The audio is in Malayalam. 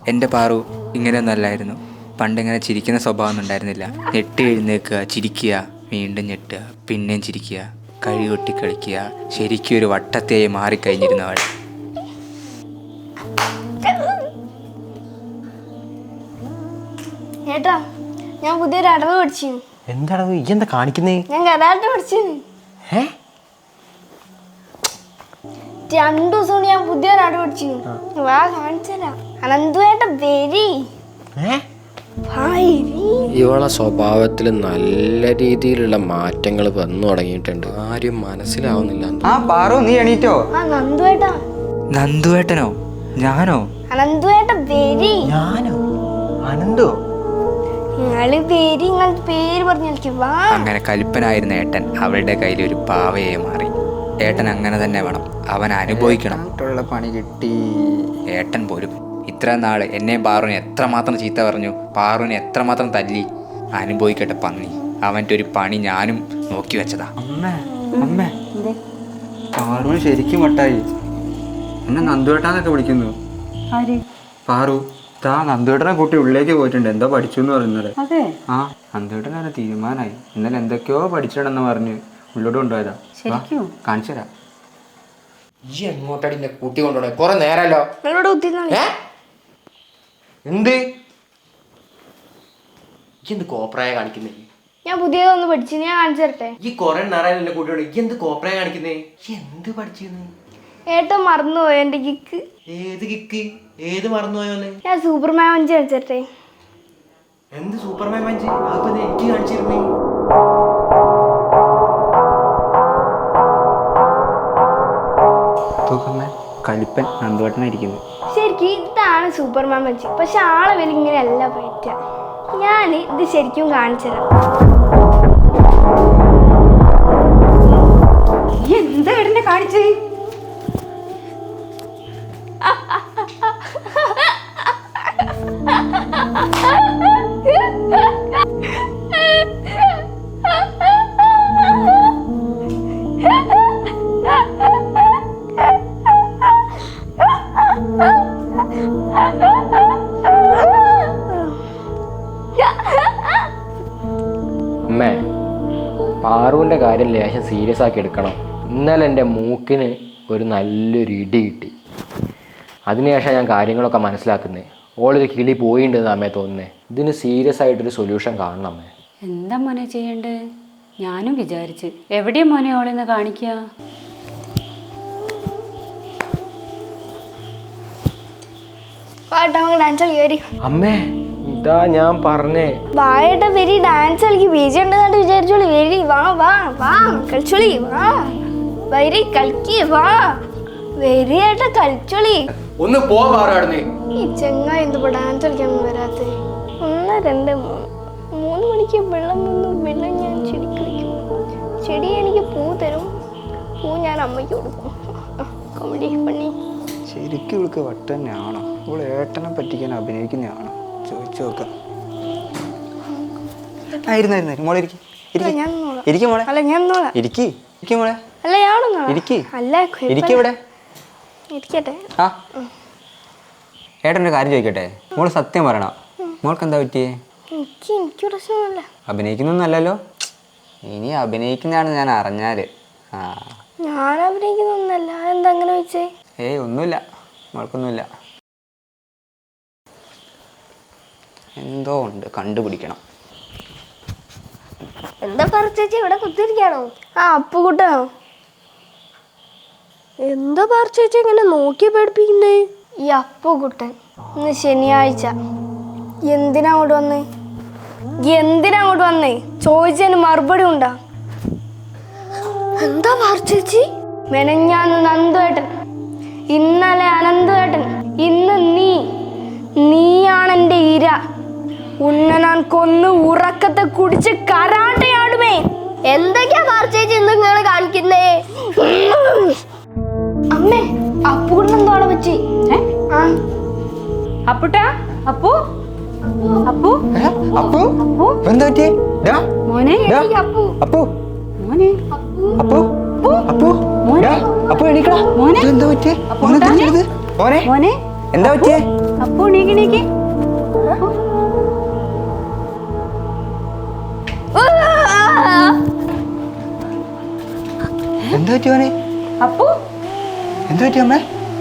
എന്റെ പാറു ഇങ്ങനെ നല്ലായിരുന്നു പണ്ട് ഇങ്ങനെ ചിരിക്കുന്ന സ്വഭാവമൊന്നും ഉണ്ടായിരുന്നില്ല. ഞെട്ടി എഴുന്നേൽക്കുക ചിരിക്കുക വീണ്ടും ഞെട്ടുക പിന്നെയും ചിരിക്കുക കഴി കൊട്ടി കളിക്കുക ശരിക്കും ഒരു വട്ടത്തെയായി മാറിക്കഴിഞ്ഞിരുന്നു അവൾ ഏട്ടാ ഞാൻ പുതിയൊരു അടവ് പഠിച്ചു എന്താണ് ഈ എന്താ കാണിക്കുന്നേ? ഞാൻ കരാട്ടെ പഠിച്ചു ഏ? രണ്ടു ദിവസം കൊണ്ട് ഞാൻ പുതിയൊരു അടവ് പഠിച്ചു വാ കാണിച്ചരാ. അനന്തുവേട്ട വെരി. ഇവളെ സ്വഭാവത്തിൽ നല്ല രീതിയിലുള്ള മാറ്റങ്ങൾ വന്നു തുടങ്ങിയിട്ടുണ്ട്. ആരും മനസ്സിലാവുന്നില്ല. ആ പാറു നീ എണീറ്റോ? നന്ദുവേട്ടാ. നന്ദുവേട്ടനോ? ഞാനോ? അനന്തുവേട്ട വെരി. ഞാനോ? അനന്തോ? നിങ്ങൾ പേര് നിങ്ങളുടെ പേര് പറഞ്ഞു വാ. അങ്ങനെ കലിപ്പനായിരുന്ന ഏട്ടൻ അവളുടെ കയ്യിൽ ഒരു പാവയെ മാറി. ഏട്ടൻ അങ്ങനെ തന്നെ വേണം. അവൻ അനുഭവിക്കണം. പണി കിട്ടി. ഏട്ടൻ പോലും ഇത്ര നാൾ എന്നെ പാറുവിനെ എത്രമാത്രം ചീത്ത പറഞ്ഞു പാറുവിനെ എത്രമാത്രം തല്ലി. അനുഭവിക്കട്ടെ പന്നി. അവന്റെ ഒരു പണി ഞാനും നോക്കി വെച്ചതാ. അമ്മ അമ്മ. പാറുവിന് ശരിക്കും വട്ടായി. എന്നെ നന്ദുവേട്ടാന്നൊക്കെ വിളിക്കുന്നു. പാറു താ നന്ദുവേട്ടനെ കൂട്ടി ഉള്ളിലേക്ക് പോയിട്ടുണ്ട്. എന്തോ പഠിച്ചു എന്ന് പറയുന്നത് ആ നന്ദുവേട്ടൻ അങ്ങനെ തീരുമാനമായി ഇന്നലെ എന്തൊക്കെയോ പഠിച്ചിട്ടുണ്ടെന്ന് പറഞ്ഞ് ഉള്ളോട്ട് കൊണ്ടുപോയതാ. കാണിച്ചു തരാം ഈ എങ്ങോട്ടടി എന്നെ കൂട്ടി കൊണ്ടുപോയി കുറെ നേരല്ലോ. എന്ത്? എന്ത് കോപ്രായ കാണിക്കുന്നേ? ഞാൻ പുതിയതൊന്ന് പഠിച്ചു ഞാൻ കാണിച്ചു തരട്ടെ? ഈ കൊറേ നേരം എന്റെ കൂട്ടിയോട് ഈ എന്ത് കോപ്രായ കാണിക്കുന്നേ? ഈ എന്ത് പഠിച്ചിരുന്നു ഏട്ടൻ മറന്നുപോയി എന്റെ കിക്ക്? ഏത് കിക്ക്? ഏത് മറന്നുപോയോന്ന് ഞാൻ സൂപ്പർമാൻ വഞ്ചി കാണിച്ചു തരട്ടെ? എന്ത് സൂപ്പർമാൻ വഞ്ചി? അപ്പൊ എനിക്ക് കാണിച്ചിരുന്നേ തൂക്കമ്മ കലിപ്പൻ നന്ദുവേട്ടനായിരിക്കുന്നു ശരിക്കും ഇതാണ് സൂപ്പർമാൻ വെച്ച് പക്ഷെ ആളെ വില ഇങ്ങനെയല്ല പറ്റുക ഞാൻ ഇത് ശരിക്കും കാണിച്ചു തരാം. എന്താ കാണിച്ചേ? അമ്മേ പാറുവിന്റെ കാര്യം ലേശം സീരിയസ് ആക്കി എടുക്കണം. ഇന്നലെ എന്റെ മൂക്കിന് ഒരു നല്ലൊരു ഇടി കിട്ടി. അതിനുശേഷം ഞാൻ കാര്യങ്ങളൊക്കെ മനസ്സിലാക്കുന്നത് ഓളൊരു കിളി പോയിണ്ടെന്ന് അമ്മേ തോന്നുന്നേ. ഇതിന് സീരിയസ് ആയിട്ടൊരു സൊല്യൂഷൻ കാണണം അമ്മേ. എന്താ മോനെ ചെയ്യണ്ടേ? ഞാനും വിചാരിച്ച്. എവിടെയാ മോനെ ഓളിന്ന് കാണിക്കുക വാട്ടാ ഡാൻസ് കളി അമ്മേ ഇതാ ഞാൻ പറഞ്ഞേ. വായട്ടെ വെരി ഡാൻസ് കളിക്ക് ബീജം ഉണ്ടെന്നു വിചാരിച്ചോളി. വെരി വാ വാ വാ കളിച്ചോളി വാ. വരി കളിക്ക് വാ. വെരി ഏട്ട കളിച്ചോളി. ഒന്ന് പോ പാറുവാടുന്നേ ഈ ചെങ്ങ എന്തിപ്പോ ഡാൻസ് കളിക്കാൻ വരാത്ത? ഒന്ന് രണ്ട് മൂന്ന്. മൂന്ന് മണിക്ക് വെള്ളം വന്നു. വെള്ളം ഞാൻ ചെടി കളിക്കും ചെടി എനിക്ക് പൂ തരും. പൂ ഞാൻ അമ്മയ്ക്ക് കൊടുക്കും. കോമഡി പണി ശരിക്കും ഇവൾക്ക് വട്ട് ഇവൾ ഏട്ടനെ പറ്റിക്കാൻ അഭിനയിക്കുന്നതാണോ ചോദിച്ചു നോക്കാം. ഏട്ടന്റെ മോളെ ഇരിക്കി. ഞാൻ നിന്നോളാം. ഇരിക്കും മോളെ. അല്ല ഞാൻ നിന്നോളാം. ഇരിക്കി. ഇരിക്കും മോളെ. അല്ല ഞാനൊന്നും ഇരിക്ക്. അല്ല കുഴപ്പമില്ല. ഇരിക്കട്ടെ. ആ. ഏട്ടനൊരു കാര്യം ചോദിക്കട്ടെ? മോൾ സത്യം പറയണം. മോൾക്ക് എന്താ പറ്റിയേ? അഭിനയിക്കുന്നല്ലോ ഇനി അഭിനയിക്കുന്നതാണ് ഞാൻ അറിഞ്ഞാൽ. ഞാൻ അഭിനയിക്കുന്നൊന്നല്ല. എന്താ അങ്ങനെ വെച്ചേ ഏയ് ഒന്നുമില്ല. മോൾക്കൊന്നുമില്ല. എന്തോ ഉണ്ട് കണ്ടുപിടിക്കണം. എന്താ പറച്ചേച്ചി ഇവിടെ കുത്തിരിക്കാണോ ആ അപ്പുകൂട്ടോ എന്താ പറച്ചേച്ചി ഇങ്ങനെ നോക്കി പഠിപ്പിക്കുന്നേ ഈ അപ്പുകുട്ടൻ ഇന്ന് ശനിയാഴ്ച. എന്തിനാ അങ്ങോട്ട് വന്നേ? എന്തിനാ അങ്ങോട്ട് വന്നേ? ചോദിച്ചതിന് മറുപടി ഉണ്ടാ. എന്താ പറച്ചേച്ചി മെനഞ്ഞാന്ന് നന്ദുവേട്ടൻ ഇന്നലെ അനന്തുവേട്ടൻ ഇന്ന് നീ നീയാണ് എന്റെ ഇര. ഉന്നെ ഞാൻ കൊന്ന് ഉറക്കത്തെ കുടിച്ച് കരാട്ടയാടുമേ. എന്തൊക്കെയാ പറിച്ചേച്ചി നിങ്ങൾ കാണിക്കുന്നേ? അമ്മേ അപ്പൂടിനെന്തോ അവിടെ വെച്ച് ഏ? ആ. അപ്പുട്ടാ? അപ്പു? അപ്പു? ഏ? അപ്പു? എന്താ പറ്റിയേ ഡാ, മോനെ? ഡാ, അപ്പു. അപ്പു? മോനെ? അപ്പു. അപ്പു? മോനെ. ഡാ, അപ്പു എണീക്കടാ. മോനെ. ഇത് എന്താ പറ്റിയേ അപ്പു മോനെ എന്താ മോനെ. ചെയ്തത്? മോനെ? മോനെ? എന്താ പറ്റിയേ? അപ്പു എണീക്ക് എണീക്ക്. എന്ത് പറ്റി മോനെ? അപ്പു. എന്ത് പറ്റി അമ്മേ?